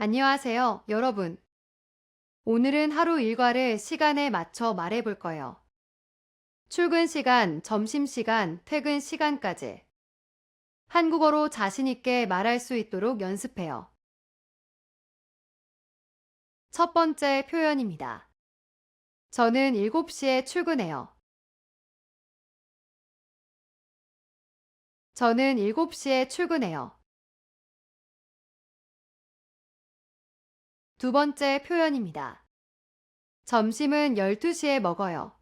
안녕하세요, 여러분. 오늘은 하루 일과를 시간에 맞춰 말해 볼 거예요. 출근 시간, 점심 시간, 퇴근 시간까지. 한국어로 자신있게 말할 수 있도록 연습해요. 첫 번째 표현입니다. 저는 7시에 출근해요. 저는 7시에 출근해요. 두 번째 표현입니다. 점심은 12시에 먹어요.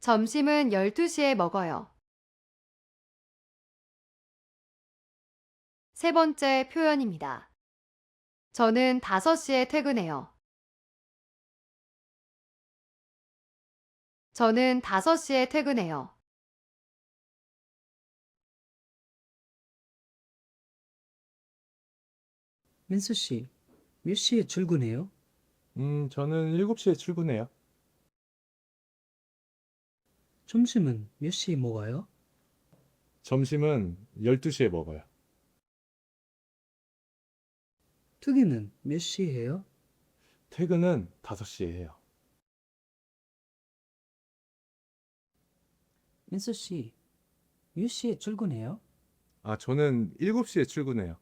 점심은 12시에 먹어요. 세 번째 표현입니다. 저는 5시에 퇴근해요. 저는 5시에 퇴근해요. 민수 씨, 몇 시에 출근해요? 음, 저는 7시에 출근해요. 점심은 몇 시에 먹어요? 점심은 12시에 먹어요. 퇴근은 몇 시에 해요? 퇴근은 5시에 해요. 민수 씨, 몇 시에 출근해요? 아, 저는 7시에 출근해요.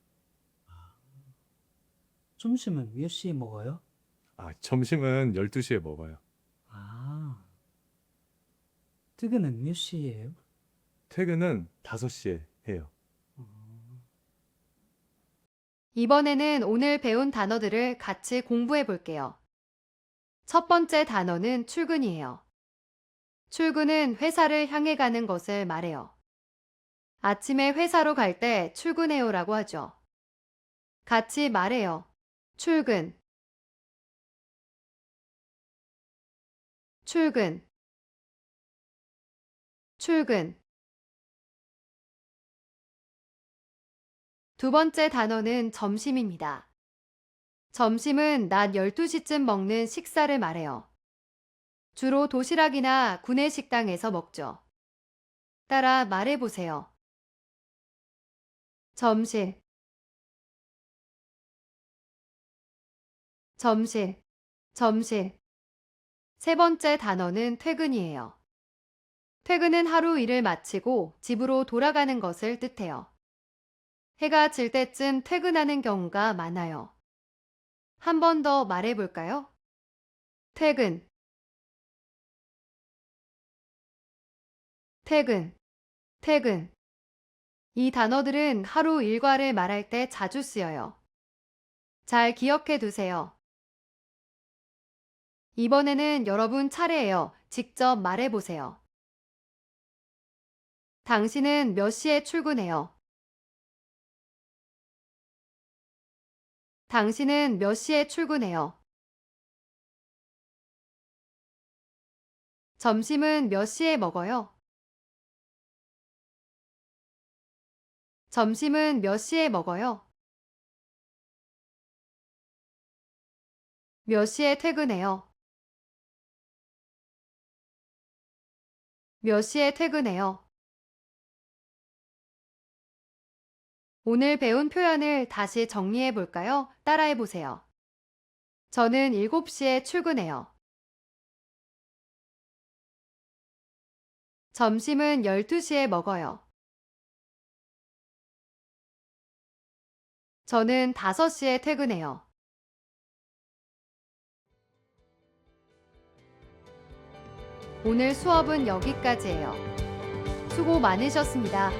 점심은 몇 시에 먹어요? 아, 점심은 12시에 먹어요. 아, 퇴근은 몇 시에요? 퇴근은 5시에 해요. 이번에는 오늘 배운 단어들을 같이 공부해 볼게요. 첫 번째 단어는 출근이에요. 출근은 회사를 향해 가는 것을 말해요. 아침에 회사로 갈 때 출근해요라고 하죠. 같이 말해요. 출근. 출근. 출근. 두 번째 단어는 점심입니다. 점심은 낮 12시쯤 먹는 식사를 말해요. 주로 도시락이나 구내 식당에서 먹죠. 따라 말해 보세요. 점심, 점심, 점심. 세 번째 단어는 퇴근이에요. 퇴근은 하루 일을 마치고 집으로 돌아가는 것을 뜻해요. 해가 질 때쯤 퇴근하는 경우가 많아요. 한 번 더 말해 볼까요? 퇴근, 퇴근, 퇴근. 이 단어들은 하루 일과를 말할 때 자주 쓰여요. 잘 기억해 두세요. 이번에는 여러분 차례예요. 직접 말해 보세요. 당신은 몇 시에 출근해요? 당신은 몇 시에 출근해요? 점심은 몇 시에 먹어요? 점심은 몇 시에 먹어요? 몇 시에 퇴근해요? 몇 시에 퇴근해요? 오늘 배운 표현을 다시 정리해 볼까요? 따라해 보세요. 저는 7시에 출근해요. 점심은 12시에 먹어요. 저는 5시에 퇴근해요. 오늘 수업은 여기까지예요. 수고 많으셨습니다.